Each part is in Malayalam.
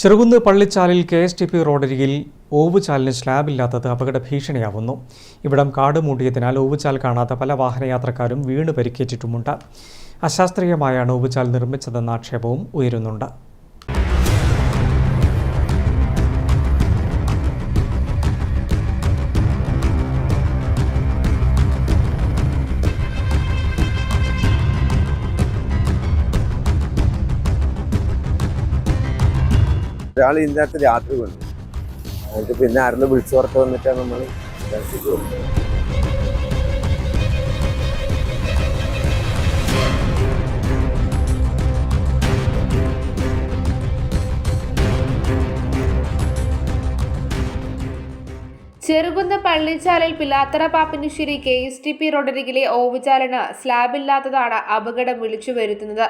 ചെറുകുന്ന് പള്ളിച്ചാലിൽ കെ എസ് ടി പി റോഡരികിൽ ഓവുചാലിന് സ്ലാബില്ലാത്തത് അപകട ഭീഷണിയാവുന്നു. ഇവിടം കാട് മൂടിയതിനാൽ ഓവുചാൽ കാണാത്ത പല വാഹനയാത്രക്കാരും വീണ് പരിക്കേറ്റിട്ടുമുണ്ട് അശാസ്ത്രീയമായാണ് ഓവുചാൽ നിർമ്മിച്ചതെന്ന ആക്ഷേപവും ഉയരുന്നുണ്ട്. ഒരാൾ ഇതിനകത്ത് രാത്രി വന്നു എന്നിട്ട് പിന്നെ ആരെങ്കിലും വിളിച്ചു പുറത്ത് വന്നിട്ടാണ് നമ്മൾ Cherukunnu പള്ളിച്ചാലിൽ Pilathara Pappinisseri K S T P റോഡരികിലെ ഓവുചാലിന് സ്ലാബില്ലാത്തതാണ് അപകടം വിളിച്ചു വരുത്തുന്നത്.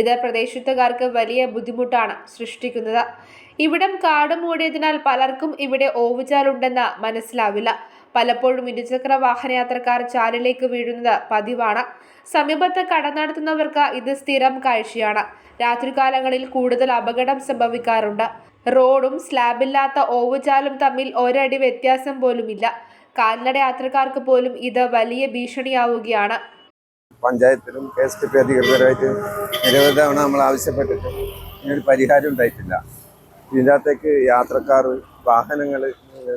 ഇത് പ്രദേശത്തുകാർക്ക് വലിയ ബുദ്ധിമുട്ടാണ് സൃഷ്ടിക്കുന്നത്. ഇവിടം കാട് മൂടിയതിനാൽ പലർക്കും ഇവിടെ ഓവുചാലുണ്ടെന്ന് മനസ്സിലാവില്ല. പലപ്പോഴും ഇരുചക്ര വാഹനയാത്രക്കാർ ചാലിലേക്ക് വീഴുന്നത് പതിവാണ്. സമീപത്ത് കട നടത്തുന്നവർക്ക് ഇത് സ്ഥിരം കാഴ്ചയാണ്. രാത്രികാലങ്ങളിൽ കൂടുതൽ അപകടം സംഭവിക്കാറുണ്ട്. റോഡും സ്ലാബില്ലാത്ത ഓവുചാലും തമ്മിൽ ഒരടി വ്യത്യാസം പോലുമില്ല. കാൽനട യാത്രക്കാർക്ക് പോലും ഇത് വലിയ ഭീഷണിയാവുകയാണ്. പഞ്ചായത്തിലും കെ എസ് ടി പി അധികൃതരുമായിട്ട് നിരവധി തവണ നമ്മൾ ആവശ്യപ്പെട്ടിട്ട് ഇതിനൊരു പരിഹാരം ഉണ്ടായിട്ടില്ല. ഇതിന്റെ അകത്തേക്ക് യാത്രക്കാർ വാഹനങ്ങൾ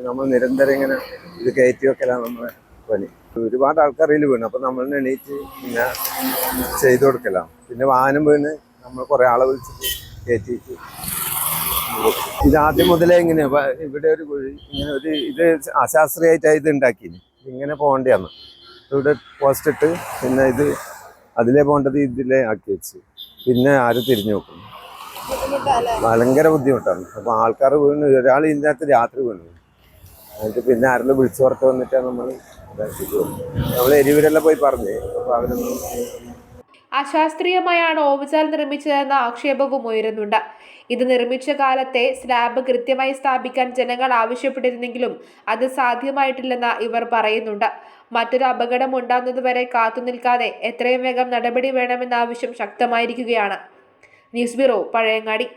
നമ്മൾ നിരന്തരം ഇങ്ങനെ ഇത് കയറ്റി വെക്കലാണ് നമ്മളെ പണി. ഒരുപാട് ആൾക്കാർ ഇതിൽ വീണു. അപ്പം നമ്മൾ എണീറ്റ് പിന്നെ ചെയ്തു കൊടുക്കലാണ്. പിന്നെ വാഹനം വീണ് നമ്മൾ കുറേ ആളെ വിളിച്ചിട്ട് കയറ്റിയിട്ട് ഇത് ആദ്യം മുതലേ ഇങ്ങനെ ഇവിടെ ഒരു ഇങ്ങനെ ഒരു ഇത് അശാസ്ത്രീയമായിട്ടാണ് ഇത് ഉണ്ടാക്കിയത് ഇങ്ങനെ പോകേണ്ടതാണ് ഇവിടെ പോസ്റ്റ് ഇട്ട് പിന്നെ ഇത് അതിലേ പോകേണ്ടത് ഇതിലേ ആക്കി വെച്ച്. പിന്നെ ആരും തിരിഞ്ഞു നോക്കും. ഭയങ്കര ബുദ്ധിമുട്ടാണ്. അപ്പൊ ആൾക്കാർ വീണ് ഒരാൾ ഇതിനകത്ത് രാത്രി വീണു. എന്നിട്ട് പിന്നെ ആരെല്ലാം വിളിച്ചു പുറത്ത് വന്നിട്ടാണ് നമ്മൾ നമ്മൾ എരിവിരെല്ലാം പോയി പറഞ്ഞു. അപ്പൊ അവരൊന്നും അശാസ്ത്രീയമായാണ് ഓവുചാൽ നിർമ്മിച്ചതെന്ന ആക്ഷേപവും ഉയരുന്നുണ്ട്. ഇത് നിർമ്മിച്ച കാലത്തെ സ്ലാബ് കൃത്യമായി സ്ഥാപിക്കാൻ ജനങ്ങൾ ആവശ്യപ്പെട്ടിരുന്നെങ്കിലും അത് സാധ്യമായിട്ടില്ലെന്ന് ഇവർ പറയുന്നുണ്ട്. മറ്റൊരു അപകടം ഉണ്ടാകുന്നതുവരെ കാത്തുനിൽക്കാതെ എത്രയും വേഗം നടപടി വേണമെന്ന ആവശ്യം ശക്തമായിരിക്കുകയാണ്. News bureau Pazhayangadi.